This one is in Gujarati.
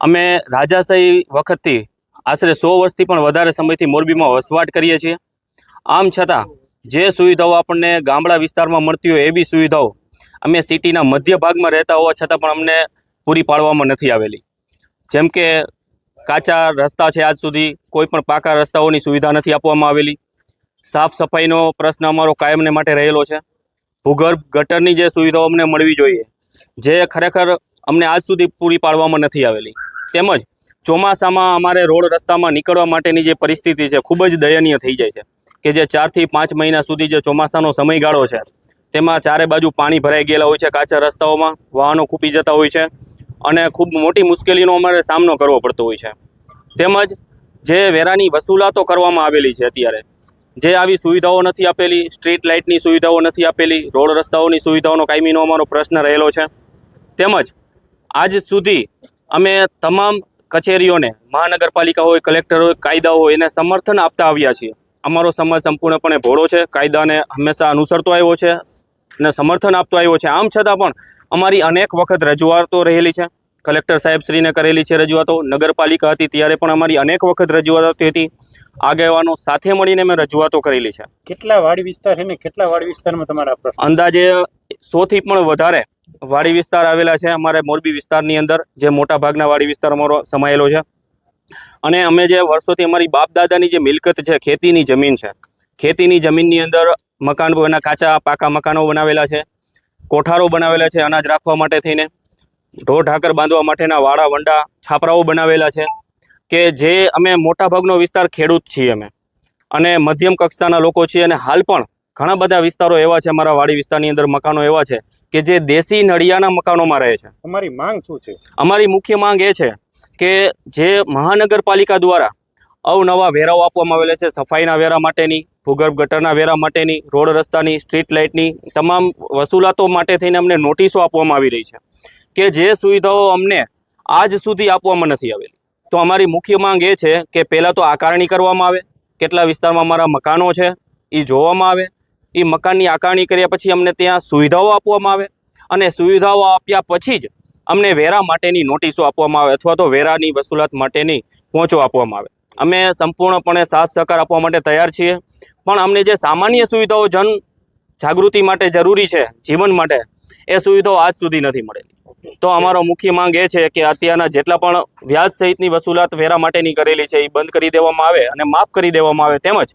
અમે રાજાશાહી વખતથી આશરે સો વર્ષથી પણ વધારે સમયથી મોરબીમાં વસવાટ કરીએ છીએ. આમ છતાં, જે સુવિધાઓ આપણને ગામડા વિસ્તારમાં મળતી હોય એવી સુવિધાઓ અમે સિટીના મધ્ય ભાગમાં રહેતા હોવા છતાં પણ અમને પૂરી પાડવામાં નથી આવેલી. જેમ કે, કાચા રસ્તા છે આજ સુધી, કોઈ પણ પાકા રસ્તાઓની સુવિધા નથી આપવામાં આવેલી. સાફ સફાઈનો પ્રશ્ન અમારો કાયમને માટે રહેલો છે. ભૂગર્ભ ગટરની જે સુવિધાઓ અમને મળવી જોઈએ, જે ખરેખર અમને આજ સુધી પૂરી પાડવામાં નથી આવેલી. તેમજ ચોમાસામાં અમારે રોડ રસ્તામાં નીકળવા માટેની જે પરિસ્થિતિ છે, ખૂબ જ દયનીય થઈ જાય છે. કે જે ચારથી પાંચ મહિના સુધી જે ચોમાસાનો સમયગાળો છે, તેમાં ચારે બાજુ પાણી ભરાઈ ગયેલા હોય છે, કાચા રસ્તાઓમાં વાહનો ખૂપી જતા હોય છે અને ખૂબ મોટી મુશ્કેલીનો અમારે સામનો કરવો પડતો હોય છે. તેમજ જે વેરાની વસૂલાતો કરવામાં આવેલી છે અત્યારે, જે આવી સુવિધાઓ નથી આપેલી, સ્ટ્રીટ લાઇટની સુવિધાઓ નથી આપેલી, રોડ રસ્તાઓની સુવિધાઓનો કાયમીનો અમારો પ્રશ્ન રહેલો છે. તેમજ આજ સુધી અમે તમામ કચેરીઓને મહાનગરપાલિકા હોય કલેક્ટર હોય કાયદા હોય એને સમર્થન આપતા આવ્યા છીએ. અમારો સમાજ સંપૂર્ણપણે ભોળો છે. કાયદાને હંમેશા અનુસરતો આવ્યો છે અને સમર્થન આપતો આવ્યો છે. આમ છતાં પણ અમારી અનેક વખત રજૂઆતો રહેલી છે. કલેક્ટર સાહેબશ્રીને કરેલી છે રજૂઆતો. નગરપાલિકા હતી ત્યારે પણ અમારી અનેક વખત રજૂઆતો હતી. આગેવાનો સાથે મળીને મેં રજૂઆતો કરેલી છે. કેટલા વાડી વિસ્તાર છે ને? કેટલા વાડી વિસ્તારમાં તમારા અંદાજે સોથી પણ વધારે વાડી વિસ્તાર આવેલા છે, અમારે મોરબી વિસ્તારની અંદર, જે મોટા ભાગના વાડી વિસ્તાર અમારો સમાયેલો છે. અને અમે જે વર્ષોથી અમારી બાપ દાદાની જે મિલકત છે, ખેતીની જમીન છે, ખેતીની જમીનની અંદર મકાન, એના કાચા પાકા મકાનો બનાવેલા છે, કોઠારો બનાવેલા છે, અનાજ રાખવા માટે થઈને, ઢોર ઢાકર બાંધવા માટેના વાડા વંડા, છાપરાઓ બનાવેલા છે, કે જે અમે મોટાભાગનો વિસ્તાર ખેડૂત છીએ અમે. અને મધ્યમ કક્ષાના લોકો છીએ અને હાલ પણ ઘણા બધા વિસ્તારો એવા છે અમારા વાડી વિસ્તારની અંદર મકાનો એવા છે કે જે દેશી નળિયાના મકાનોમાં રહે છે. અમારી માંગ શું છે? અમારી મુખ્ય માંગ એ છે કે જે મહાનગરપાલિકા દ્વારા અવનવા વેરાઓ આપવામાં આવેલા છે સફાઈના વેરા માટેની ભૂગર્ભ ગટરના વેરા માટેની રોડ રસ્તાની સ્ટ્રીટ લાઇટની તમામ વસૂલાતો માટે થઈને અમને નોટિસો આપવામાં આવી રહી છે કે જે સુવિધાઓ અમને આજ સુધી આપવામાં નથી આવેલી. તો અમારી મુખ્ય માંગ એ છે કે પહેલાં તો આકારણી કરવામાં આવે કેટલા વિસ્તારમાં અમારા મકાનો છે એ જોવામાં આવે એ મકાનની આકારણી કર્યા પછી અમને ત્યાં સુવિધાઓ આપવામાં આવે અને સુવિધાઓ આપ્યા પછી જ અમને વેરા માટેની નોટિસો આપવામાં આવે અથવા તો વેરાની વસૂલાત માટેની પહોંચો આપવામાં આવે. અમે સંપૂર્ણપણે સાથ સહકાર આપવા માટે તૈયાર છીએ. પણ અમને જે સામાન્ય સુવિધાઓ જન જાગૃતિ માટે જરૂરી છે જીવન માટે એ સુવિધાઓ આજ સુધી નથી મળેલી. તો અમારો મુખ્ય માંગ એ છે કે અત્યારના જેટલા પણ વ્યાજ સહિતની વસૂલાત વેરા માટેની કરેલી છે એ બંધ કરી દેવામાં આવે અને માફ કરી દેવામાં આવે તેમજ